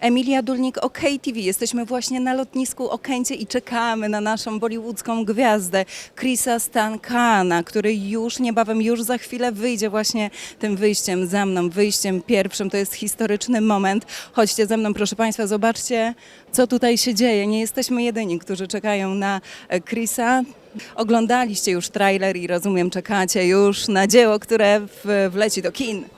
Emilia Dulnik, OK. Jesteśmy właśnie na lotnisku Okęcie i czekamy na naszą bollywoodzką gwiazdę Chrisa Stankana, który już niebawem, już za chwilę wyjdzie właśnie tym wyjściem za mną, wyjściem pierwszym. To jest historyczny moment. Chodźcie ze mną, proszę Państwa, zobaczcie, co tutaj się dzieje. Nie jesteśmy jedyni, którzy czekają na e, Chrisa. Oglądaliście już trailer i rozumiem, czekacie już na dzieło, które wleci do kin.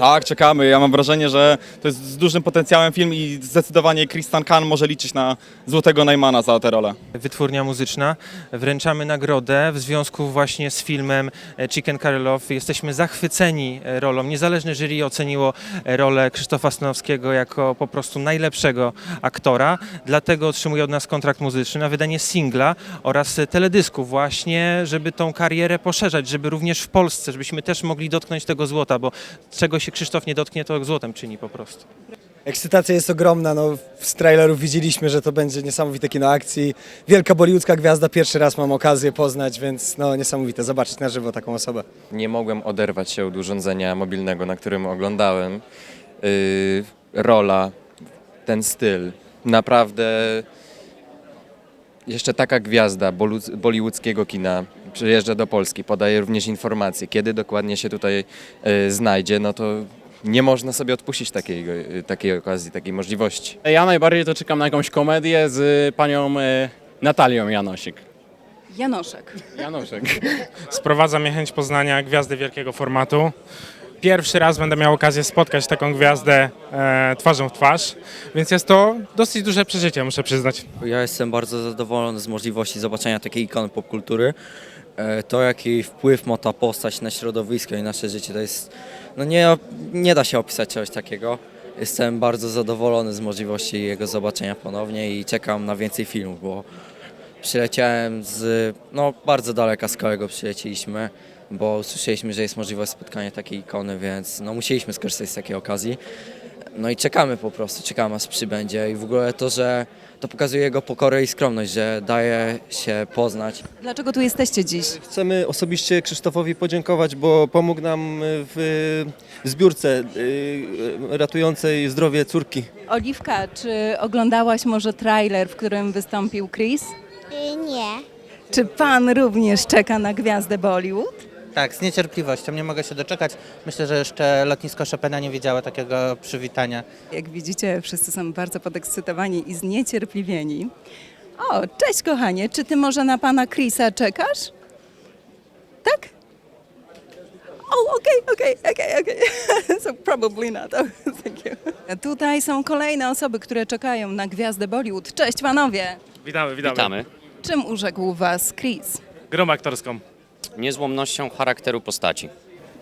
Tak, czekamy. Ja mam wrażenie, że to jest z dużym potencjałem film i zdecydowanie Christian Kahn może liczyć na złotego Najmana za tę rolę. Wytwórnia muzyczna. Wręczamy nagrodę w związku właśnie z filmem e, Chicken Curry. Jesteśmy zachwyceni e, rolą. Niezależne jury oceniło e, rolę Krzysztofa Stanowskiego jako po prostu najlepszego aktora. Dlatego otrzymuje od nas kontrakt muzyczny na wydanie singla oraz teledysku właśnie, żeby tą karierę poszerzać, żeby również w Polsce, żebyśmy też mogli dotknąć tego złota, bo czego się Krzysztof nie dotknie, to złotem czyni po prostu. Ekscytacja jest ogromna, no z trailerów widzieliśmy, że to będzie niesamowite kino akcji. Wielka bollywoodzka gwiazda, pierwszy raz mam okazję poznać, więc no niesamowite zobaczyć na żywo taką osobę. Nie mogłem oderwać się od urządzenia mobilnego, na którym oglądałem. Yy, rola, ten styl. Naprawdę jeszcze taka gwiazda bolu- bollywoodzkiego kina przyjeżdża do Polski, podaje również informacje, kiedy dokładnie się tutaj yy, znajdzie, no to nie można sobie odpuścić takiej, yy, takiej okazji, takiej możliwości. Ja najbardziej to czekam na jakąś komedię z panią e, Natalią Janosik. Janoszek. Janoszek. Sprowadza mnie chęć poznania gwiazdy wielkiego formatu. Pierwszy raz będę miał okazję spotkać taką gwiazdę e, twarzą w twarz, więc jest to dosyć duże przeżycie, muszę przyznać. Ja jestem bardzo zadowolony z możliwości zobaczenia takiej ikony popkultury. E, To, jaki wpływ ma ta postać na środowisko i nasze życie, to jest. No nie, nie da się opisać czegoś takiego. Jestem bardzo zadowolony z możliwości jego zobaczenia ponownie i czekam na więcej filmów, bo przyleciałem z. No, bardzo daleka z kolego przylecieliśmy, bo usłyszeliśmy, że jest możliwość spotkania takiej ikony, więc no, musieliśmy skorzystać z takiej okazji. No i czekamy po prostu, czekamy aż przybędzie i w ogóle to, że to pokazuje jego pokorę i skromność, że daje się poznać. Dlaczego tu jesteście dziś? Chcemy osobiście Krzysztofowi podziękować, bo pomógł nam w zbiórce y, ratującej zdrowie córki. Oliwka, czy oglądałaś może trailer, w którym wystąpił Chris? Y, Nie. Czy pan również czeka na gwiazdę Bollywood? Tak, z niecierpliwością, nie mogę się doczekać. Myślę, że jeszcze lotnisko Chopina nie wiedziało takiego przywitania. Jak widzicie, wszyscy są bardzo podekscytowani i zniecierpliwieni. O, cześć kochanie, czy ty może na pana Chrisa czekasz? Tak? O, okej, okej, okej, okej. So probably not. Oh, thank you. Tutaj są kolejne osoby, które czekają na gwiazdę Bollywood. Cześć panowie! Witamy, witamy. Czym urzekł was Chris? Grą aktorską. Niezłomnością charakteru postaci.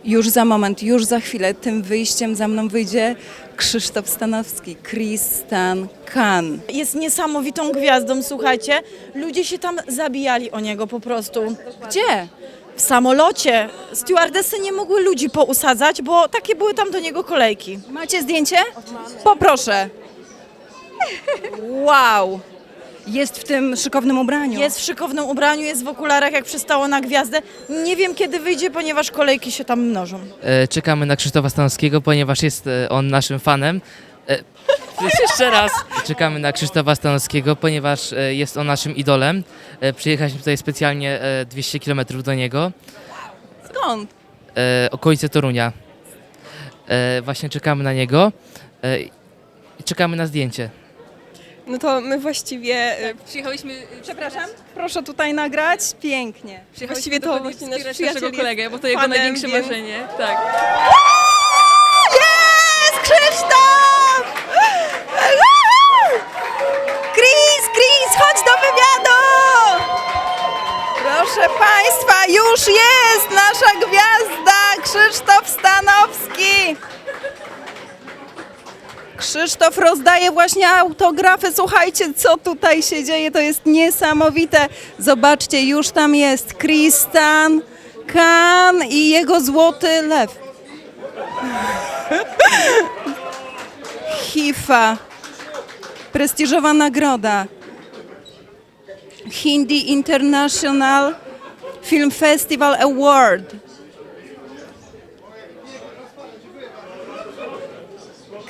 Już za moment, już za chwilę tym wyjściem za mną wyjdzie Krzysztof Stanowski, Chris Stan Khan. Jest niesamowitą gwiazdą, słuchajcie. Ludzie się tam zabijali o niego po prostu. Gdzie? W samolocie. Stewardessy nie mogły ludzi pousadzać, bo takie były tam do niego kolejki. Macie zdjęcie? Poproszę. Wow! Jest w tym szykownym ubraniu. Jest w szykownym ubraniu, jest w okularach, jak przystało na gwiazdę. Nie wiem kiedy wyjdzie, ponieważ kolejki się tam mnożą. E, czekamy na Krzysztofa Stanowskiego, ponieważ jest e, on naszym fanem. E, jeszcze raz. Czekamy na Krzysztofa Stanowskiego, ponieważ e, jest on naszym idolem. E, przyjechaliśmy tutaj specjalnie e, 200 km do niego, Skąd? e, okolice Torunia. E, właśnie czekamy na niego e, i czekamy na zdjęcie. No to my właściwie... Przyjechałyśmy, przepraszam, proszę tutaj nagrać. Pięknie. Właściwie to właśnie nasz przyjaciel kolegę, bo to jego największe marzenie. Tak. Jest Krzysztof! Chris, Chris, chodź do wywiadu! Proszę Państwa, już jest nasza gwiazda Krzysztof Stanowski. Krzysztof rozdaje właśnie autografy. Słuchajcie, co tutaj się dzieje, to jest niesamowite. Zobaczcie, już tam jest Kristan Kan i jego złoty lew. HIFA. Prestiżowa nagroda. Hindi International Film Festival Award.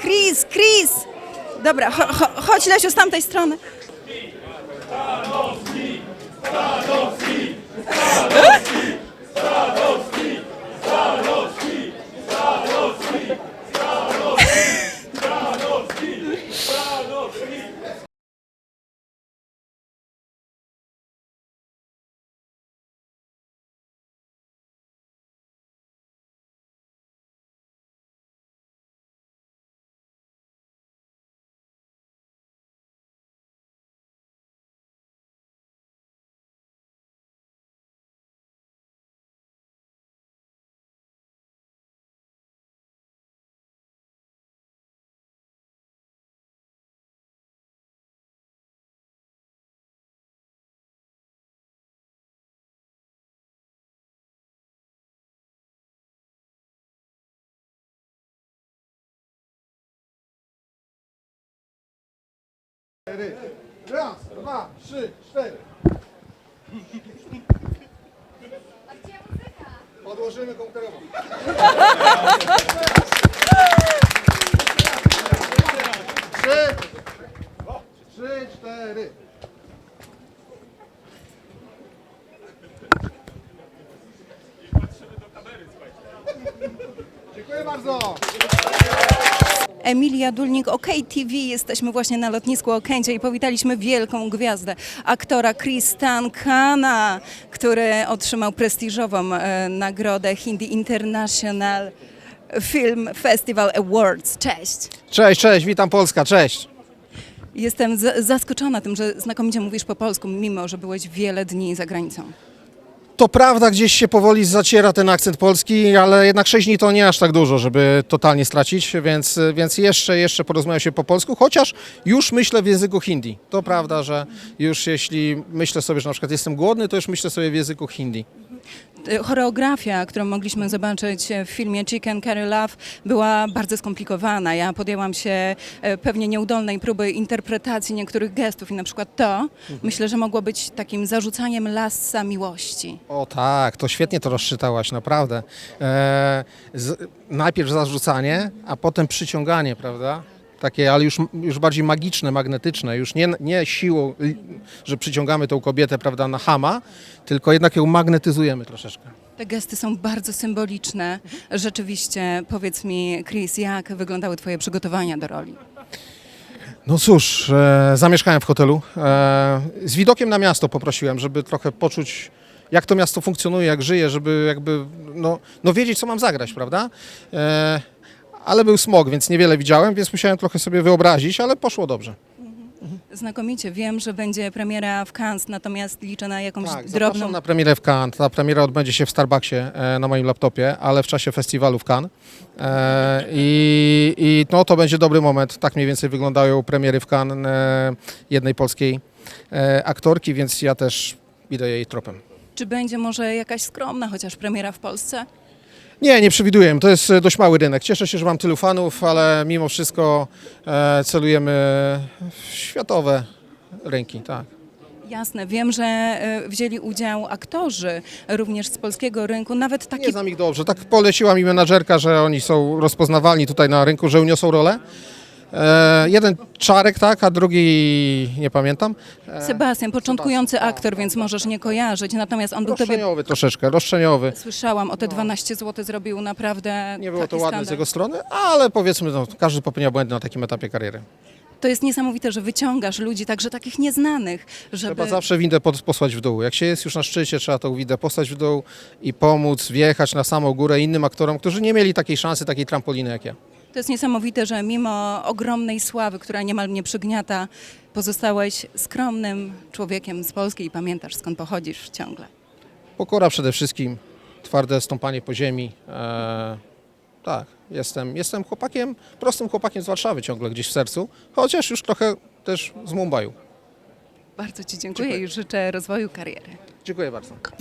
Chris, Chris! Dobra, cho, cho, chodź Lesiu z tamtej strony. Raz, dwa, trzy, cztery. Podłożymy komputerowo. Trzy, trzy, cztery. Dziękuję bardzo. Emilia Dulnik, OK TV. Jesteśmy właśnie na lotnisku Okęcie i powitaliśmy wielką gwiazdę, aktora Chris Tankana, który otrzymał prestiżową e, nagrodę Hindi International Film Festival Awards. Cześć! Cześć, cześć, witam Polska, cześć. Jestem z- zaskoczona tym, że znakomicie mówisz po polsku, mimo że byłeś wiele dni za granicą. To prawda, gdzieś się powoli zaciera ten akcent polski, ale jednak 6 dni to nie aż tak dużo, żeby totalnie stracić, więc, więc jeszcze, jeszcze porozmawiam się po polsku, chociaż już myślę w języku hindi. To prawda, że już jeśli myślę sobie, że na przykład jestem głodny, to już myślę sobie w języku hindi. E, Choreografia, którą mogliśmy zobaczyć w filmie Chicken Curry Love, była bardzo skomplikowana. Ja podjęłam się e, pewnie nieudolnej próby interpretacji niektórych gestów i na przykład to, myślę, że mogło być takim zarzucaniem lassa miłości. O tak, to świetnie to rozczytałaś, naprawdę. E, z, najpierw zarzucanie, a potem przyciąganie, prawda? Takie, ale już, już bardziej magiczne, magnetyczne, już nie, nie siłą, że przyciągamy tą kobietę, prawda, na hama, tylko jednak ją magnetyzujemy troszeczkę. Te gesty są bardzo symboliczne. Rzeczywiście, powiedz mi, Chris, jak wyglądały Twoje przygotowania do roli? No cóż, e, zamieszkałem w hotelu. E, z widokiem na miasto poprosiłem, żeby trochę poczuć, jak to miasto funkcjonuje, jak żyje, żeby jakby, no, no wiedzieć, co mam zagrać, prawda? E, ale był smog, więc niewiele widziałem, więc musiałem trochę sobie wyobrazić, ale poszło dobrze. Znakomicie. Wiem, że będzie premiera w Cannes, natomiast liczę na jakąś Tak, drobną... zapraszam na premierę w Cannes. Ta premiera odbędzie się w Starbucksie e, na moim laptopie, ale w czasie festiwalu w Cannes. E, I, I no, to będzie dobry moment. Tak mniej więcej wyglądają premiery w Cannes e, jednej polskiej e, aktorki, więc ja też idę jej tropem. Czy będzie może jakaś skromna chociaż premiera w Polsce? Nie, nie przewiduję. To jest e, dość mały rynek. Cieszę się, że mam tylu fanów, ale mimo wszystko e, celujemy w światowe rynki. Tak. Jasne, wiem, że e, wzięli udział aktorzy również z polskiego rynku, nawet taki Nie znam ich dobrze. Tak poleciła mi menadżerka, że oni są rozpoznawalni tutaj na rynku, że uniosą rolę. E, jeden Czarek, tak, a drugi nie pamiętam. E, Sebastian, początkujący aktor, więc możesz nie kojarzyć, natomiast on był tobie... roszczeniowy troszeczkę, roszczeniowy. Słyszałam, o te 12 zł zrobił naprawdę Nie było to ładne skandal. z jego strony, ale powiedzmy, no, każdy popełnia błędy na takim etapie kariery. To jest niesamowite, że wyciągasz ludzi, także takich nieznanych, żeby... Trzeba zawsze windę pod- posłać w dół. Jak się jest już na szczycie, trzeba tą windę posłać w dół i pomóc wjechać na samą górę innym aktorom, którzy nie mieli takiej szansy, takiej trampoliny jak ja. To jest niesamowite, że mimo ogromnej sławy, która niemal mnie przygniata, pozostałeś skromnym człowiekiem z Polski i pamiętasz skąd pochodzisz ciągle. Pokora przede wszystkim, twarde stąpanie po ziemi. E, tak, jestem, jestem chłopakiem, prostym chłopakiem z Warszawy ciągle gdzieś w sercu, chociaż już trochę też z Mumbaiu. Bardzo Ci dziękuję i życzę rozwoju kariery. Dziękuję bardzo. Okay.